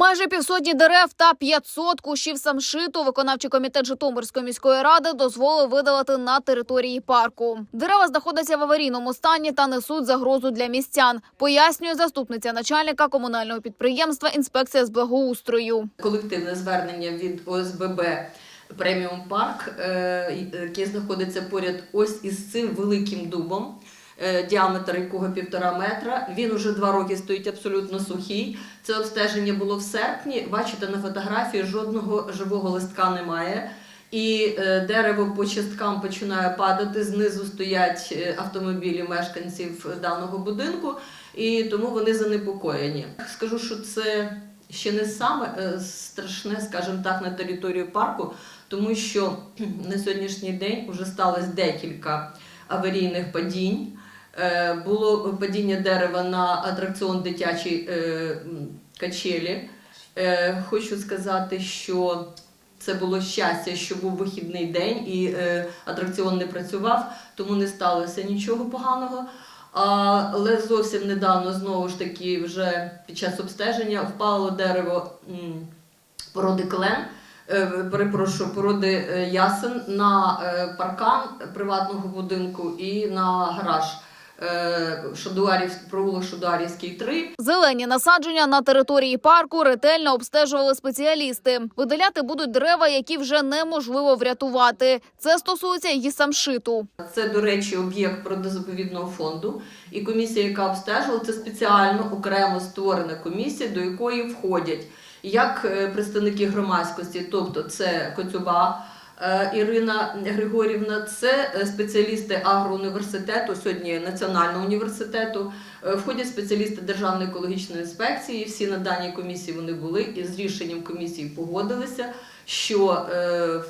Майже півсотні дерев та 500 кущів самшиту виконавчий комітет Житомирської міської ради дозволив видалити на території парку. Дерева знаходяться в аварійному стані та несуть загрозу для містян. Пояснює заступниця начальника комунального підприємства інспекція з благоустрою. колективне звернення від ОСББ Преміум Парк, е, який знаходиться поряд ось із цим великим дубом. Е, Діаметр якого півтора метра. Він уже два роки стоїть абсолютно сухий. Це обстеження було в серпні. Бачите, на фотографії жодного живого листка немає. І е, дерево по часткам починає падати. Знизу стоять е, автомобілі мешканців даного будинку, і тому вони занепокоєні. Скажу, що це ще не саме страшне, скажімо так, на території парку, тому що на сьогоднішній день вже сталося декілька аварійних падінь. Е, Було падіння дерева на атракціон дитячий е, качелі. Е, Хочу сказати, що це було щастя, що був вихідний день і атракціон не працював, тому не сталося нічого поганого. Але зовсім недавно знову ж таки, вже під час обстеження впало дерево породи клен. Перепрошую, породи ясен на паркан приватного будинку і на гараж е, Шадуарів, провулок Шадуарівський 3. Зелені насадження на території парку ретельно обстежували спеціалісти. Видаляти будуть дерева, які вже неможливо врятувати. Це стосується і самшиту. Це, до речі, об'єкт природозаповідного фонду. І комісія, яка обстежувала, це спеціально окремо створена комісія, до якої входять як е, представники громадськості, тобто це Коцюба Ірина Григорівна, це е, спеціалісти агроуніверситету, сьогодні Національного університету, е, входять спеціалісти Державної екологічної інспекції. Всі на даній комісії вони були і з рішенням комісії погодилися, що е,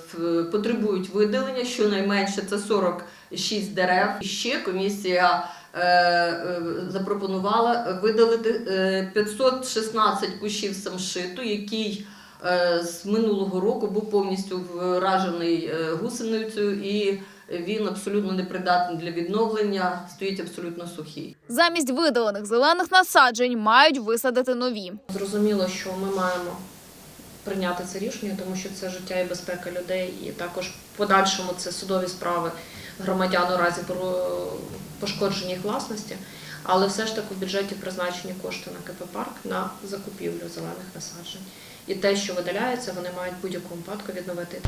потребують видалення, щонайменше це 46 дерев. І ще комісія е, е, запропонувала видалити е, 516 кущів самшиту, який е, з минулого року був повністю вражений е, гусеницею, і він абсолютно непридатний для відновлення, стоїть абсолютно сухий. Замість видалених зелених насаджень мають висадити нові. Зрозуміло, що ми маємо прийняти це рішення, тому що це життя і безпека людей, і також в подальшому це судові справи громадян у разі про- пошкодження їх власності. Але все ж таки в бюджеті призначені кошти на КП парк на закупівлю зелених насаджень. І те, що видаляється, вони мають в будь-якому випадку відновити.